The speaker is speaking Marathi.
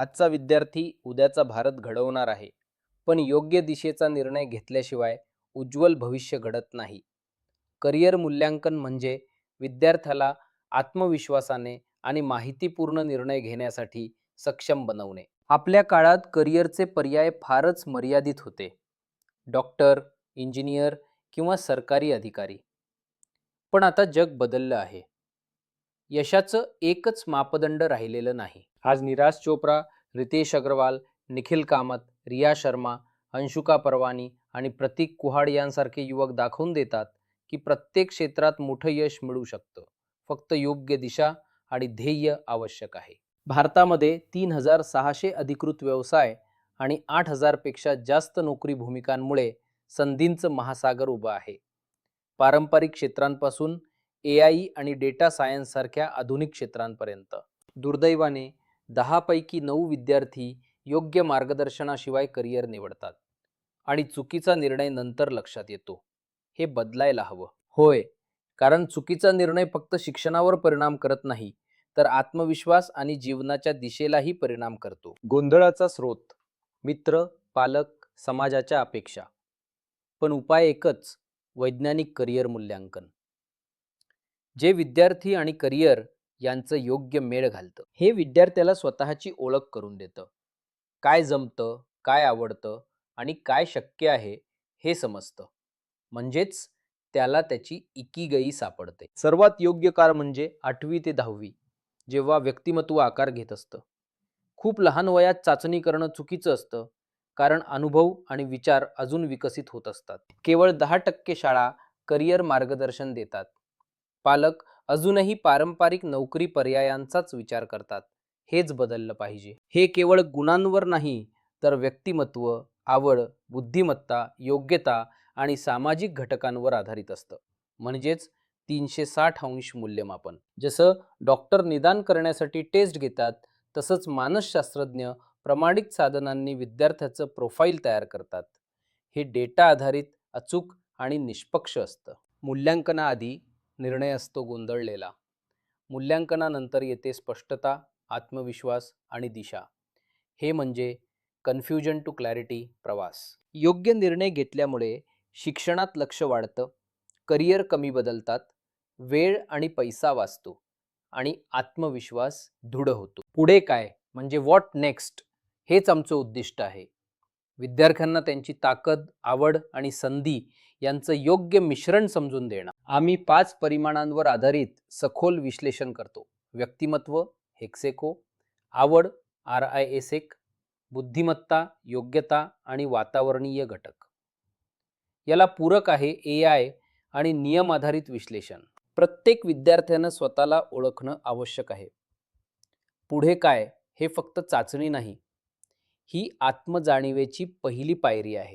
आजचा विद्यार्थी उद्याचा भारत घडवणार आहे. पण योग्य दिशेचा निर्णय घेतल्याशिवाय उज्ज्वल भविष्य घडत नाही. करिअर मूल्यांकन म्हणजे विद्यार्थ्याला आत्मविश्वासाने आणि माहितीपूर्ण निर्णय घेण्यासाठी सक्षम बनवणे. आपल्या काळात करिअरचे पर्याय फारच मर्यादित होते. डॉक्टर इंजिनियर किंवा सरकारी अधिकारी. पण आता जग बदललं आहे. यशाचं एकच मापदंड राहिलेलं नाही. आज निराज चोप्रा रितेश अग्रवाल निखिल कामत रिया शर्मा अंशुका परवानी आणि प्रतीक कुहाड यांसारखे युवक दाखवून देतात की प्रत्येक क्षेत्रात मोठं यश मिळू शकतं. फक्त योग्य दिशा आणि ध्येय आवश्यक आहे. भारतामध्ये तीन हजार सहाशे अधिकृत व्यवसाय आणि आठ हजारपेक्षा जास्त नोकरी भूमिकांमुळे संधींचं महासागर उभं आहे. पारंपरिक क्षेत्रांपासून ए आय आणि डेटा सायन्ससारख्या आधुनिक क्षेत्रांपर्यंत. दुर्दैवाने दहापैकी नऊ विद्यार्थी योग्य मार्गदर्शनाशिवाय करिअर निवडतात आणि चुकीचा निर्णय नंतर लक्षात येतो. हे बदलायला हवं. होय कारण चुकीचा निर्णय फक्त शिक्षणावर परिणाम करत नाही तर आत्मविश्वास आणि जीवनाच्या दिशेलाही परिणाम करतो. गोंधळाचा स्रोत मित्र पालक समाजाच्या अपेक्षा. पण उपाय एकच वैज्ञानिक करिअर मूल्यांकन. जे विद्यार्थी आणि करिअर यांचं योग्य मेळ घालतं. हे विद्यार्थ्याला स्वतःची ओळख करून देतं. काय जमतं काय आवडतं आणि काय शक्य आहे हे समजतं. म्हणजेच त्याला त्याची इकीगई सापडते. सर्वात योग्य काळ म्हणजे आठवी ते दहावी जेव्हा व्यक्तिमत्व आकार घेत असतं. खूप लहान वयात चाचणी करणं चुकीचं असतं कारण अनुभव आणि विचार अजून विकसित होत असतात. केवळ दहा टक्के शाळा करिअर मार्गदर्शन देतात. पालक अजूनही पारंपरिक नोकरी पर्यायांचाच विचार करतात. हेच बदललं पाहिजे. हे केवळ गुणांवर नाही तर व्यक्तिमत्व आवड बुद्धिमत्ता योग्यता आणि सामाजिक घटकांवर आधारित असतं. म्हणजेच तीनशे साठ अंश मूल्यमापन. जसं डॉक्टर निदान करण्यासाठी टेस्ट घेतात तसंच मानसशास्त्रज्ञ प्रमाणित साधनांनी विद्यार्थ्याचं प्रोफाईल तयार करतात. हे डेटा आधारित अचूक आणि निष्पक्ष असतं. मूल्यांकनाआधी निर्णय असतो गोंधळलेला. मूल्यांकनानंतर येते स्पष्टता आत्मविश्वास आणि दिशा. हे म्हणजे कन्फ्युजन टू क्लॅरिटी प्रवास. योग्य निर्णय घेतल्यामुळे शिक्षणात लक्ष वाढतं करिअर कमी बदलतात वेळ आणि पैसा वाचतो आणि आत्मविश्वास दृढ होतो. पुढे काय? म्हणजे व्हॉट नेक्स्ट हेच आमचं उद्दिष्ट आहे. विद्यार्थ्यांना त्यांची ताकद आवड आणि संधी यांचं योग्य मिश्रण समजून देणं. आम्ही पाच परिमाणांवर आधारित सखोल विश्लेषण करतो. व्यक्तिमत्व हेक्सेको आवड आर आय एस एक बुद्धिमत्ता योग्यता आणि वातावरणीय घटक. याला पूरक आहे ए आय आणि नियम आधारित विश्लेषण. प्रत्येक विद्यार्थ्यानं स्वतःला ओळखणं आवश्यक आहे. पुढे काय? हे फक्त चाचणी नाही. ही आत्मजाणीवेची पहिली पायरी आहे.